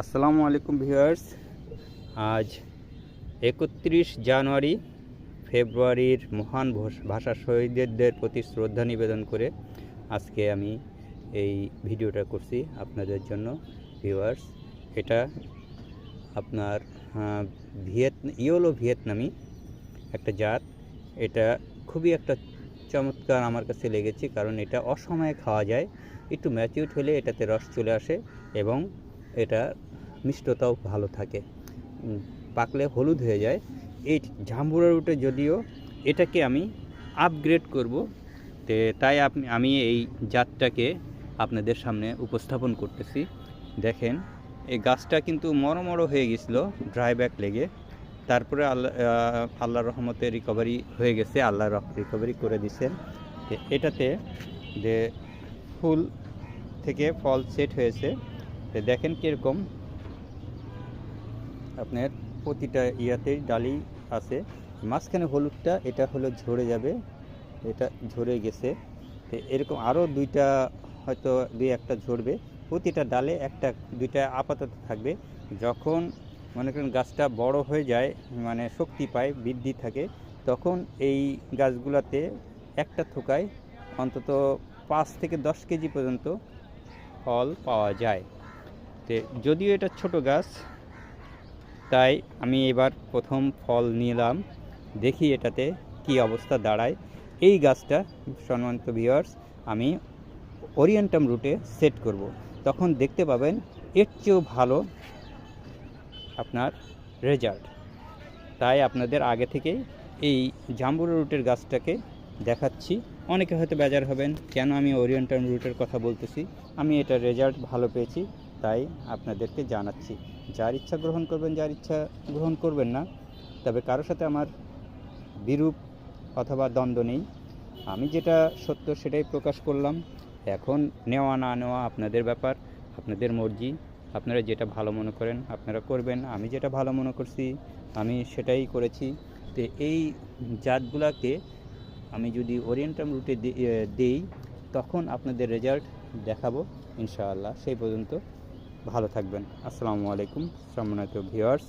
আসসালামু আলাইকুম ভিউয়ার্স। আজ একত্রিশ জানুয়ারি, ফেব্রুয়ারির মহান ভাষা শহীদদের প্রতি শ্রদ্ধা নিবেদন করে আজকে আমি এই ভিডিওটা করছি আপনাদের জন্য ভিউয়ার্স। এটা আপনার ভিয়েত, ইয়োলো ভিয়েতনামি একটা জাত। এটা খুবই একটা চমৎকার আমার কাছে লেগেছে কারণ এটা অসময়ে খাওয়া যায়। একটু ম্যাচিউড হলে এটাতে রস চলে আসে এবং এটা মিষ্টতাও ভালো থাকে। পাকলে হলুদ হয়ে যায়। এই ঝাম্বুরা রুটে যদিও এটাকে আমি আপগ্রেড করব তে তাই আপনি আমি এই জাতটাকে আপনাদের সামনে উপস্থাপন করতেছি। দেখেন এই গাছটা কিন্তু মরো মরো হয়ে গেছিল ড্রাই ব্যাক লেগে। তারপরে আল্লাহ আহ, আল্লাহর রহমতে রিকভারি হয়ে গেছে আল্লাহ রিকভারি করে দিছেন। এটাতে যে ফুল থেকে ফল সেট হয়েছে। দেখেন কীরকম আপনার প্রতিটা ইয়াতেই ডালি আছে। মাঝখানে হলুদটা, এটা হলো ঝরে যাবে, এটা ঝরে গেছে। তো এরকম আরও দুইটা, হয়তো দুই একটা ঝরবে। প্রতিটা ডালে একটা, দুইটা আপাতত থাকবে। যখন মনে করেন গাছটা বড় হয়ে যায় মানে শক্তি পায়, বৃদ্ধি থাকে, তখন এই গাছগুলোতে একটা থোকায় অন্তত পাঁচ থেকে দশ কেজি পর্যন্ত ফল পাওয়া যায়। তো যদিও এটা ছোট গাছ তাই আমি এবার প্রথম ফল নিলাম। দেখি এটাতে কি অবস্থা দাঁড়ায়। এই গাছটা, সম্মানিত ভিউয়ার্স আমি ওরিয়েন্টাম রুটে সেট করব। তখন দেখতে পাবেন এর চেয়েও ভালো আপনার রেজাল্ট তাই আপনাদের আগে থেকেই এই জাম্বুরা রুটের গাছটাকে দেখাচ্ছি। অনেকে হয়তো বেজার হবেন, কেন আমি ওরিয়েন্টাম রুটের কথা বলতেছি? আমি এটা রেজাল্ট ভালো পেয়েছি। তাই আপনাদেরকে জানাচ্ছি, যার ইচ্ছা গ্রহণ করবেন, যার ইচ্ছা গ্রহণ করবেন না, তবে কারোর সাথে আমার বিরূপ অথবা দ্বন্দ্ব নেই। আমি যেটা সত্য সেটাই প্রকাশ করলাম। এখন নেওয়া না নেওয়া আপনাদের ব্যাপার, আপনাদের মর্জি। আপনারা যেটা ভালো মনে করেন, আপনারা করবেন। আমি যেটা ভালো মনে করছি, আমি সেটাই করেছি। তো এই জাতগুলাকে আমি যদি ওরিয়েন্টাম রুটে দেই, তখন আপনাদের রেজাল্ট দেখাবো, ইনশাআল্লাহ। সেই পর্যন্ত ভালো থাকবেন। আসসালামু আলাইকুম সম্মানিত ভিউয়ার্স।